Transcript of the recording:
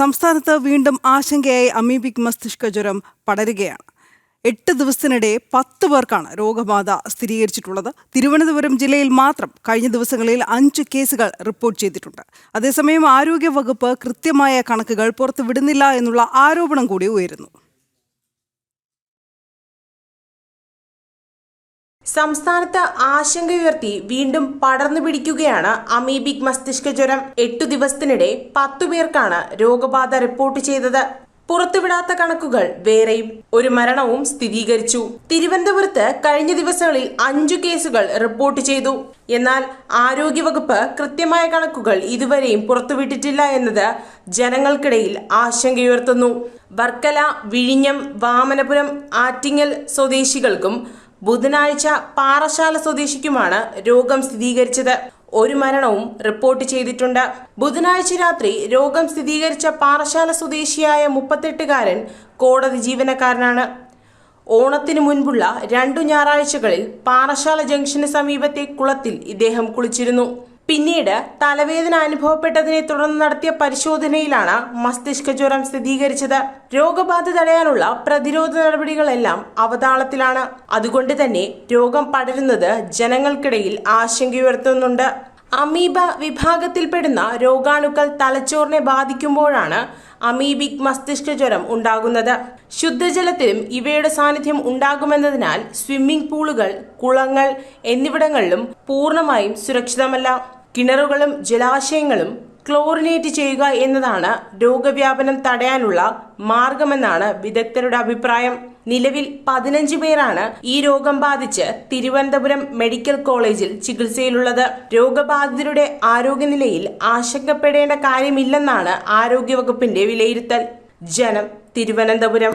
സംസ്ഥാനത്ത് വീണ്ടും ആശങ്കയായി അമീബിക് മസ്തിഷ്ക ജ്വരം പടരുകയാണ്. എട്ട് ദിവസത്തിനിടെ പത്ത് പേർക്കാണ് രോഗബാധ സ്ഥിരീകരിച്ചിട്ടുള്ളത്. തിരുവനന്തപുരം ജില്ലയിൽ മാത്രം കഴിഞ്ഞ ദിവസങ്ങളിൽ അഞ്ച് കേസുകൾ റിപ്പോർട്ട് ചെയ്തിട്ടുണ്ട്. അതേസമയം ആരോഗ്യവകുപ്പ് കൃത്യമായ കണക്കുകൾ പുറത്തുവിടുന്നില്ല എന്നുള്ള ആരോപണം കൂടി ഉയരുന്നു. സംസ്ഥാനത്ത് ആശങ്കയുയർത്തി വീണ്ടും പടർന്നു പിടിക്കുകയാണ് അമീബിക് മസ്തിഷ്ക ജ്വരം. എട്ടു ദിവസത്തിനിടെ പത്തു പേർക്കാണ് രോഗബാധ റിപ്പോർട്ട് ചെയ്തത്. പുറത്തുവിടാത്ത കണക്കുകൾ വേറെയും. ഒരു മരണവും സ്ഥിരീകരിച്ചു. തിരുവനന്തപുരത്ത് കഴിഞ്ഞ ദിവസങ്ങളിൽ അഞ്ചു കേസുകൾ റിപ്പോർട്ട് ചെയ്തു. എന്നാൽ ആരോഗ്യവകുപ്പ് കൃത്യമായ കണക്കുകൾ ഇതുവരെയും പുറത്തുവിട്ടിട്ടില്ല എന്നത് ജനങ്ങൾക്കിടയിൽ ആശങ്കയുയർത്തുന്നു വർക്കല വിഴിഞ്ഞം വാമനപുരം ആറ്റിങ്ങൽ സ്വദേശികൾക്കും ബുധനാഴ്ച പാറശാല സ്വദേശിക്കുമാണ് രോഗം സ്ഥിരീകരിച്ചത്. ഒരു മരണവും റിപ്പോർട്ട് ചെയ്തിട്ടുണ്ട്. ബുധനാഴ്ച രാത്രി രോഗം സ്ഥിരീകരിച്ച പാറശാല സ്വദേശിയായ മുപ്പത്തെട്ടുകാരൻ കോടതി ജീവനക്കാരനാണ്. ഓണത്തിന് മുൻപുള്ള രണ്ടു ഞായറാഴ്ചകളിൽ പാറശാല ജംഗ്ഷന് സമീപത്തെ കുളത്തിൽ ഇദ്ദേഹം കുളിച്ചിരുന്നു. പിന്നീട് തലവേദന അനുഭവപ്പെട്ടതിനെ തുടർന്ന് നടത്തിയ പരിശോധനയിലാണ് മസ്തിഷ്ക ജ്വരം സ്ഥിരീകരിച്ചത്. രോഗബാധ തടയാനുള്ള പ്രതിരോധ നടപടികളെല്ലാം അവതാളത്തിലാണ്. അതുകൊണ്ട് തന്നെ രോഗം പടരുന്നത് ജനങ്ങൾക്കിടയിൽ ആശങ്കയുയർത്തുന്നുണ്ട് അമീബ വിഭാഗത്തിൽപ്പെടുന്ന രോഗാണുക്കൾ തലച്ചോറിനെ ബാധിക്കുമ്പോഴാണ് അമീബിക് മസ്തിഷ്ക ജ്വരം ഉണ്ടാകുന്നത്. ശുദ്ധജലത്തിലും ഇവയുടെ സാന്നിധ്യം ഉണ്ടാകുമെന്നതിനാൽ സ്വിമ്മിംഗ് പൂളുകൾ കുളങ്ങൾ എന്നിവിടങ്ങളിലും പൂർണമായും സുരക്ഷിതമല്ല. കിണറുകളും ജലാശയങ്ങളും ക്ലോറിനേറ്റ് ചെയ്യുക എന്നതാണ് രോഗവ്യാപനം തടയാനുള്ള മാർഗമെന്നാണ് വിദഗ്ധരുടെ അഭിപ്രായം. നിലവിൽ പതിനഞ്ച് പേരാണ് ഈ രോഗം ബാധിച്ച് തിരുവനന്തപുരം മെഡിക്കൽ കോളേജിൽ ചികിത്സയിലുള്ളത്. രോഗബാധിതരുടെ ആരോഗ്യനിലയിൽ ആശങ്കപ്പെടേണ്ട കാര്യമില്ലെന്നാണ് ആരോഗ്യവകുപ്പിന്റെ വിലയിരുത്തൽ. ജനം തിരുവനന്തപുരം.